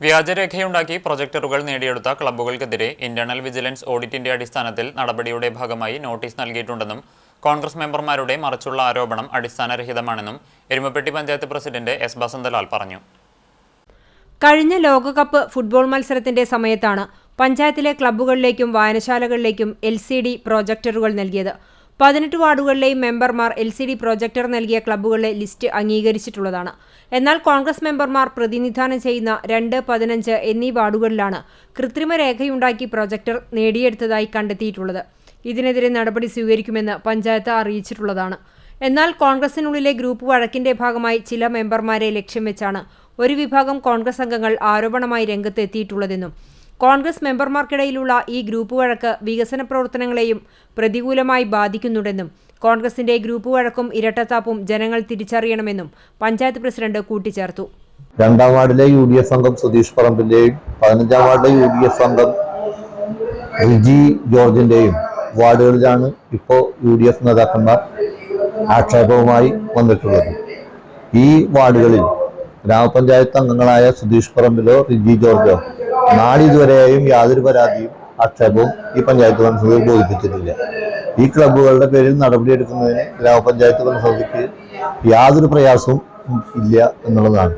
വ്യാജരേഖയുണ്ടാക്കി പ്രൊജക്ടറുകൾ നേടിയെടുത്ത ക്ലബ്ബുകൾക്കെതിരെ internal vigilance ഓഡിറ്റിന്റെ അടിസ്ഥാനത്തിൽ നടപടിയുടെ ഭാഗമായി നോട്ടീസ് നൽകിയിട്ടുണ്ടെന്നും കോൺഗ്രസ് മെമ്പർമാരുടെ മറിച്ചുള്ള ആരോപണം അടിസ്ഥാനരഹിതമാണെന്നും എരുമപ്പെട്ടി പഞ്ചായത്ത് പ്രസിഡന്റ് എസ് ബസന്തലാൽ പറഞ്ഞു. കഴിഞ്ഞ ലോകകപ്പ് ഫുട്ബോൾ മത്സരത്തിന്റെ സമയത്താണ് പഞ്ചായത്തിലെ ക്ലബ്ബുകളിലേക്കും വായനശാലകളിലേക്കും എൽ സി ഡി പ്രോജക്ടറുകൾ നൽകിയത്. പതിനെട്ട് വാർഡുകളിലെയും മെമ്പർമാർ എൽ സി ഡി പ്രൊജക്ടർ നൽകിയ ക്ലബ്ബുകളുടെ ലിസ്റ്റ് അംഗീകരിച്ചിട്ടുള്ളതാണ്. എന്നാൽ കോൺഗ്രസ് മെമ്പർമാർ പ്രതിനിധാനം ചെയ്യുന്ന രണ്ട് പതിനഞ്ച് എന്നീ വാർഡുകളിലാണ് കൃത്രിമ രേഖയുണ്ടാക്കി പ്രൊജക്ടർ നേടിയെടുത്തതായി കണ്ടെത്തിയിട്ടുള്ളത്. ഇതിനെതിരെ നടപടി സ്വീകരിക്കുമെന്ന് പഞ്ചായത്ത് അറിയിച്ചിട്ടുള്ളതാണ്. എന്നാൽ കോൺഗ്രസിനുള്ളിലെ ഗ്രൂപ്പ് വഴക്കിന്റെ ഭാഗമായി ചില മെമ്പർമാരെ ലക്ഷ്യം വെച്ചാണ് ഒരു വിഭാഗം കോൺഗ്രസ് അംഗങ്ങൾ ആരോപണമായി രംഗത്ത് എത്തിയിട്ടുള്ളതെന്നും കോൺഗ്രസ് മെമ്പർമാർക്കിടയിലുള്ള ഈ ഗ്രൂപ്പ് വഴക്ക് വികസന പ്രവർത്തനങ്ങളെയും പ്രതികൂലമായി ബാധിക്കുന്നുണ്ടെന്നും കോൺഗ്രസിന്റെ ഗ്രൂപ്പ് വഴക്കും ഇരട്ടത്താപ്പും ജനങ്ങൾ തിരിച്ചറിയണമെന്നും പഞ്ചായത്ത് പ്രസിഡന്റ് കൂട്ടിച്ചേർത്തു. രണ്ടാം വാർഡിലെ യു ഡി എഫ് അംഗം സുധീഷ് പറമ്പിന്റെയും പതിനഞ്ചാം വാർഡിലെ യു ഡി എഫ് അംഗം റിജി ജോർജിന്റെയും വാർഡുകളിലാണ് ഇപ്പോൾ യു ഡി എഫ് നേതാക്കന്മാർ ആക്ഷേപവുമായി വന്നിട്ടുള്ളത്. ഈ വാർഡുകളിൽ ഗ്രാമപഞ്ചായത്ത് അംഗങ്ങളായ സുധീഷ് പറമ്പിലോ റിജി ജോർജോ നാളിതുവരെയും യാതൊരു പരാതിയും ആക്ഷേപവും ഈ പഞ്ചായത്ത് ഭരണസമിതി ബോധിപ്പിച്ചിട്ടില്ല. ഈ ക്ലബ്ബുകളുടെ പേരിൽ നടപടിയെടുക്കുന്നതിന് ഗ്രാമപഞ്ചായത്ത് ഭരണസമിതിക്ക് യാതൊരു പ്രയാസവും ഇല്ല എന്നുള്ളതാണ്.